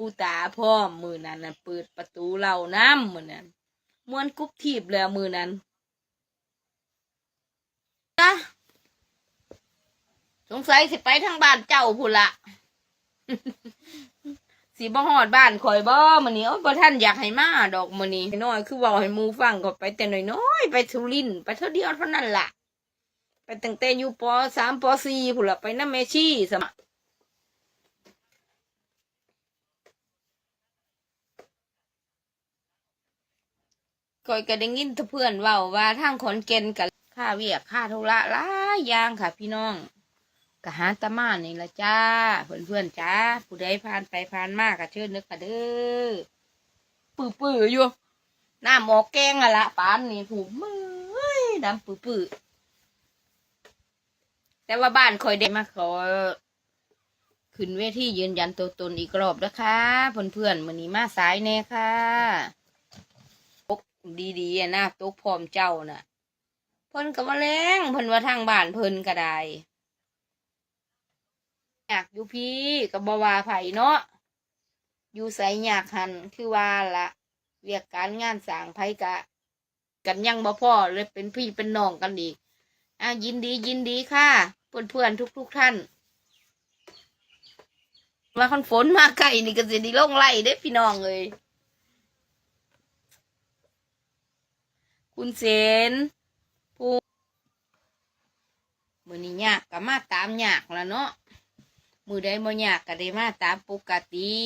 ปูตาพร้อมือนั้นน่ะเปิดประตูเราน้ำมือนั้นมวนกุ๊บทีบแล้วมือนั้นนะสงสัยสิไปทางบ้านเจ้าพุ่นละสีบ่ฮอดบ้านข่อยบ่มื้อนี้โอ้ยบ่ท่านอยากให้มาดอกมื้อนี้น้อยคือเว้าให้มูฟังก็ไปแต่น้อยๆไปทุรินไปเท่าเดียวเท่านั้นล่ะ ไปตั้งแต่อยู่ปสามปสี่พุ่นละไปน้ำแม่ชีสมะ ก่อยก็ได้ยินเพื่อนเว้าว่าทางขอนแก่นกับค่าเวียกค่าธุระหลายอย่างค่ะ พี่น้องก็หาตะมานี่ละจ้า เพื่อนเพื่อนๆจ้า ผู้ใดผ่านไปผ่านมากก็เชิญนึกค่ะเด้อปื้อปื้อๆอยู่หน้าหมอแกงอะละปานนี่ผูกมือเอ้ยดำปื้อปื้อๆแต่ว่าบ้านคอยได้มาขอขึ้นเวทียืนยันตัวตนอีกรอบนะคะเพื่อนเพื่อนๆมือนี้มาสายแน่ค่ะ ดีๆอะนะตกพร้อมเจ้าน่ะ เพิ่นก็มาแรงเพิ่นว่าทางบ้านเพิ่นก็ได้อยากอยู่พี่ก็บ่ว่าไผ่เนาะอยู่ใส่ยากหันคือว่าละเวียกการงานสางไผกะ กันยังบ่พ่อเลยเป็นพี่เป็นน้องกันอีกอะยินดียินดีค่ะเพื่อนเพื่อนทุกทุกๆท่านว่าคันฝนมาไกลนี่ก็สิได้ลงไล่เด้พี่น้องเลย คุณเสนผู้มือนี้ยากก็มาตามยากแล้วเนาะมือใดบ่ยากก็ได้มาตามปกติ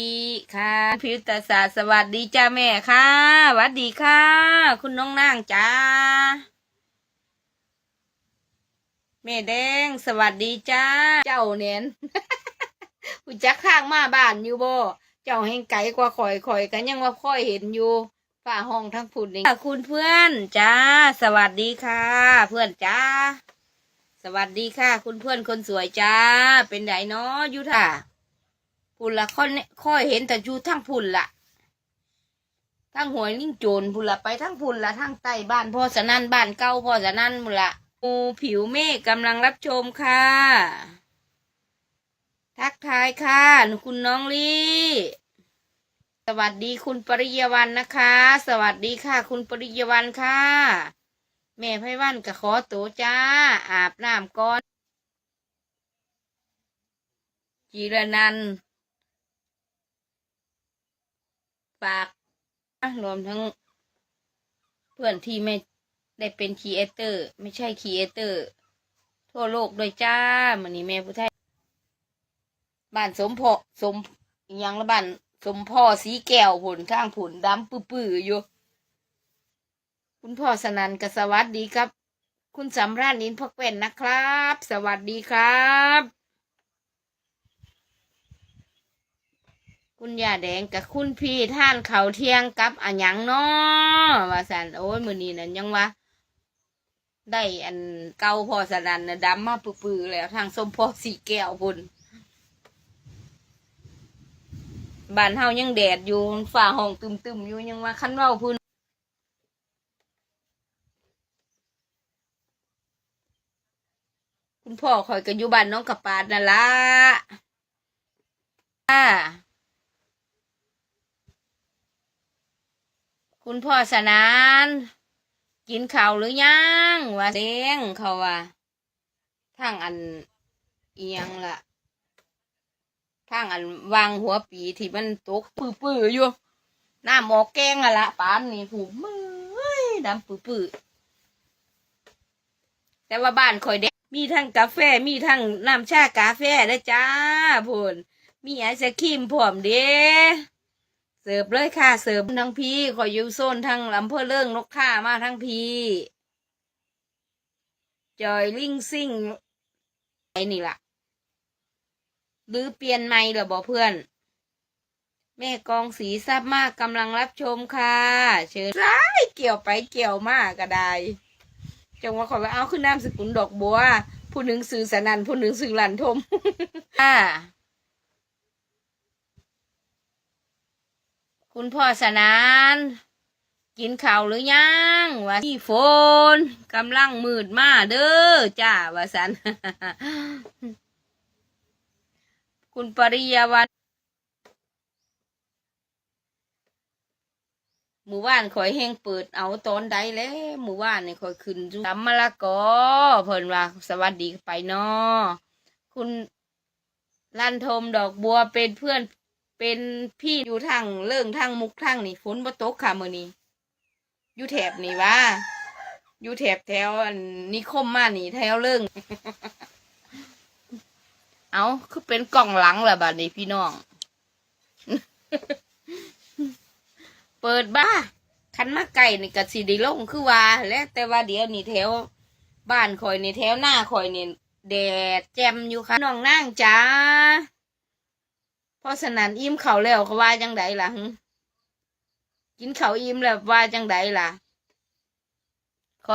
ค่ะพิวตาศาสวัสดีจ้าแม่ค่ะสวัสดีค่ะ คุณน้องนางจ้าแม่แดงสวัสดีจ้า เจ้าเน้นคุณจักข้างมาบ้านอยู่บ่เจ้าแห่งไกลกว่าข่อยข่อยกันยังว่าค่อยเห็นอยู่ ฝ้าห้องทั้งพุ่นนี่คุณเพื่อนจ้า สวัสดีค่ะ เพื่อนจ้า สวัสดีค่ะ คุณเพื่อนคนสวยจ้า เป็นไดเนาะอยู่ท่าพุ่นละค่อยค่อยเห็นแต่ยูทั้งพุ่นละทั้งหวยลิ่งโจรพุ่นละไปทั้งพุ่นละทั้งใต้บ้านพ่อสนั่นบ้านเก่าพ่อสนั่นพุ่นละโอ้ผิวเมฆกำลังรับชมค่ะ ทักทายค่ะคุณน้องลี่ สวัสดีคุณปริยวันนะคะ สวัสดีค่ะ คุณปริยวันค่ะ แม่ไพวันก็ขอตัวจ้า อาบน้ำก่อนจีรนันท์ฝากรวมทั้ง เพื่อนที่ไม่ได้เป็นครีเอเตอร์ ไม่ใช่ครีเอเตอร์ ทั่วโลกด้วยจ้ามันนี้แม่ผู้ไทยบ้านสมพอสมยังละบ้าน สมพ่อสีแก้วผลข้างผลดำปื้อๆอยู่ คุณพ่อสนันกสวัสดีครับ คุณสำราญนินพักเป็นนะครับ สวัสดีครับ คุณยาแดงกับคุณพี่ท่านเขาเที่ยงกับอันหยังเนาะว่าสันโอ้ยมือนี้นั่นยังวะได้อันเก่าพ่อสนันนะดำมาปื้อๆแล้วทางสมพ่อสีแก้วพุ่น บ้านเฮายังแดดอยู่ฝ่าห้องตึมๆอยู่ยังว่าคันเว้าพื้นคุณพ่อคอยกันอยู่บ้านน้องกระปาดนั่นละค่ะคุณพ่อสนาน กินข้าวหรือยังว่าเด้งเขาว่าทางอันเอียงล่ะ ทางอันวางหัวปีที่มันตกปื้อๆอยู่หน้าหมอแกงอะละปานนี่ผูมือเอ้ยดำปื้อๆแต่ว่าบ้านคอยเด็กมีทั้งกาแฟมีทั้งน้ำชากาแฟได้จ้าพูนมีไอศครีมพร้อมเด้เสิร์ฟเลยค่ะเสิร์ฟทั้งพี่คอยอยู่โซนทั้งลำเพื่อเรื่องนกข่ามาทั้งพี่จอยลิงซิ่งไอ้นี่ล่ะ หรือเปลี่ยนไม่หรอบอกเพื่อน แม่กองสีทราบมากกำลังรับชมค่ะ เชิญร้ายเกี่ยวไปเกี่ยวมากก็ได้จังว่าขอว่าเอาขึ้นนามสกุลดอกบัว ผู้หนึ่งสื่อสนันผู้หนึ่งสื่อหลันทมค่ะคุณพ่อสนาน กินข้าวหรือยังว่าที่ฝนกำลังมืดมาเด้อจ้าว่าสัน คุณปริยาวันหมู่บ้านคอยแห้งเปิดเอาตอนใดแล้วหมู่บ้านนี่คอยขึ้นอยู่ตำมะละกอเพิ่นว่าสวัสดีไปนาะคุณลันทมดอกบัวเป็นเพื่อนเป็นพี่อยู่ทางเรื่องทางมุกทางนี่ฝนบ่ตกค่ะมื้อนี้อยู่แถบนี่ว่าอยู่แถบแถวอันนิคมมานี่แถวเรื่อง เอาคือเป็นกล่องหลังแหละบัดนี้พี่น้อง เปิดบ้าคันมาไก่นี่กะสิได้ลงคือว่า แล้วแต่ว่าเดี๋ยวนี่แถว บ้านคอยนี่แถวหน้าคอยนี่แดดแจ่มอยู่ค่ะน้องนางจ้าเพราะฉะนั้นอิ่มเขาแล้วเขาว่าจังไดล่ะกินเขาอิ่มแล้วว่าจังไดล่ะ ขอ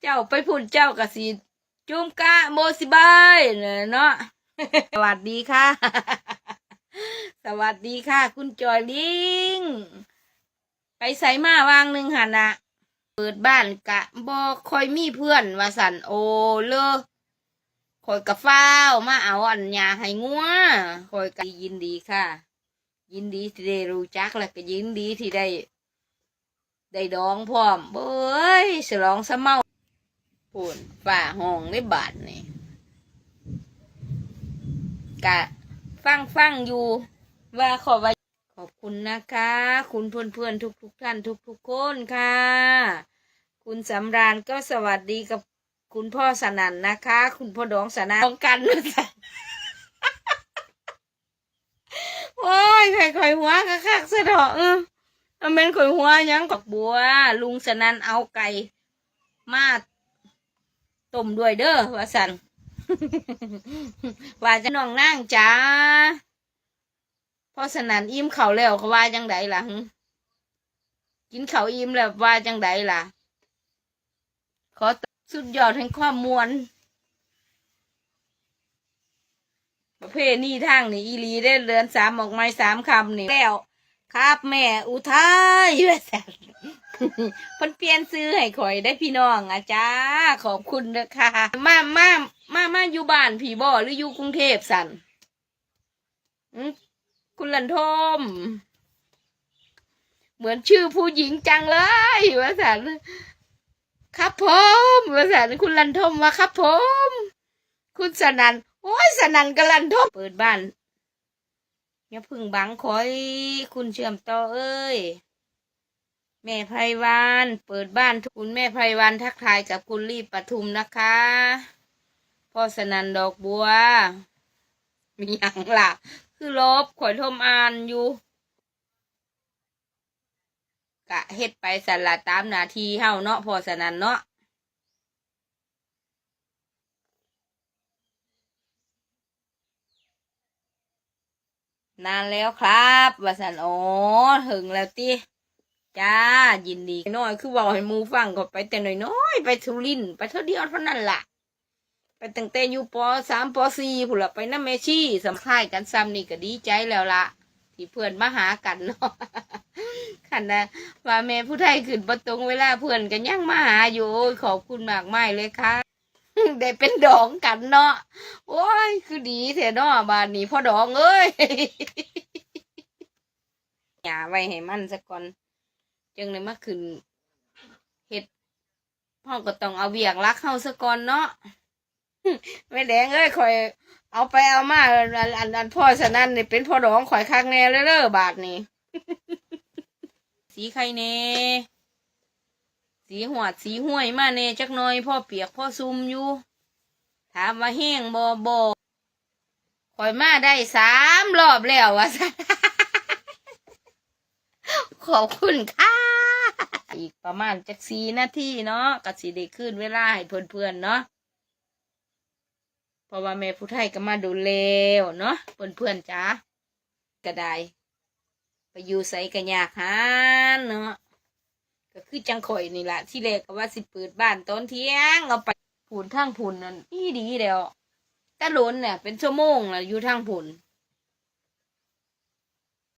เจ้าไปพูดเจ้ากะสิ จุมกะโมสิบายเนาะสวัสดีค่ะ สวัสดีค่ะ คุณจอยลิง ไปใส่มาวางหนึ่งหันนะเปิดบ้านกะบอคอยมีเพื่อนว่าสันโอเลอคอยกะฟ้ามาเอาอันยาให้งัวคอยกะยินดีค่ะ ยินดีที่ได้รู้จักและก็ยินดีที่ได้ ได้ดองพร้อมเบ้ยฉลองสะเมาพูน ฝ่าห้องในบาทนี่กะฟังฟังอยู่ ว่าขอว่าขอบคุณนะคะ คุณเพื่อนเพื่อนทุกทุกท่านทุกทุกคนค่ะ คุณสำราญก็สวัสดีกับคุณพ่อสนั่นนะคะ คุณพ่อดองสนั่นองกันนะจ๊ะโอ้ยใครคอยหัวคักๆซะเถอะเออมันเป็นข่อยหัวยังกับบัว ลุงสนันเอาไก่มา ต้มด้วยเด้อว่าสันว่าจะน้องนั่งจ้าพราะฉะนั้นอิ่มเขาแล้วเขาว่าจังไดล่ะกินเขาอิ่มแล้วว่าจังไดล่ะ ขอสุดยอดแห่งความมวลประเภทนี้ทางนี่อีลีได้เรือนสามออกไม้สามคำนี่แล้ว ครับแม่ อุทัยว่าซั่นเพิ่นเปลี่ยนซื้อให้ข่อยได้พี่น้องอาจ้าขอบคุณเด้อค่ะ มามามามาอยู่บ้านผีบ่หรืออยู่กรุงเทพสันคุณลันทม เหมือนชื่อผู้หญิงจังเลยว่าสันครับผมว่าสันคุณลันทมว่าครับผม คุณสนันโอ้ยสนันกับลันทมเปิดบ้าน อย่าพึ่งบังคอยคุณเชื่อมต่อเอ้ย แม่ไพวานเปิดบ้านคุณแม่ไพวานทักทายกับคุณรีบปทุมนะคะพ่อสนันดอกบัว มีอย่างล่ะ คือลบข่อยทมอ่านอยู่ กะเฮ็ดไปสละตามนาทีเฮาเนาะพ่อสนันเนาะ นานแล้วครับว่าสันอ๋อถึงแล้วติจ้ายินดีน้อยคือบอกให้มูฟังก็ไปแต่น้อยๆไปทุรินไปเท่าเดียวเท่านั้นล่ะ ไปตั้งแต่อยู่ปสามปสี่ผุนละไปน้ำเมชี่สำค่ายกันซ้ำนี่ก็ดีใจแล้วละที่เพื่อนมาหากันเนาะขันนะว่าแม่ผู้ไทยขึ้นประตรงเวลาเพื่อนกันยังมาหาอยู่ขอบคุณมากไม่เลยค่ะ ได้เป็นดองกันเนาะโอ้ย คือดีแท้เนาะบ้านนี้พ่อดองเอ้ยอย่าไว้ให้มันสักก่อนจึงเลยมาขึ้นเห็ดพ่อก็ต้องเอาเบียกรักเข้าสักก่อนเนาะไม่แดงเอ้ยคอย เอาไปเอามาอันอันอันอันพ่อสนั่นนี่เป็นพ่อดองข่อยคักแน่เลยเด้อบาทนี่สีไข่เน่ สีหวดสีห้วยมาเน่จักน่อยพ่อเปียกพ่อซุ่มอยู่ ถามว่าแห้งบอบอข่อยมาได้สามรอบแล้ววะขอบคุณค่ะ อีกประมาณจักสีนาทีเนาะก็สิได้ขึ้นเวลาให้เพื่อนๆเนาะเพราะว่าแม่ผู้ไทยก็มาดูเลวเนาะเพื่อนๆจ้าก็ได้ไปอยู่ใส่กันยากหาเนาะ ก็คือจังข่อยนี่แหละที่แรกก็ว่าสิเปิดบ้านตอนเที่ยงเอาไปผุนทางผุนนั่นอีดีแล้วแต่หล้นเนี่ยเป็นชั่วโมงแล้วอยู่ทางผุน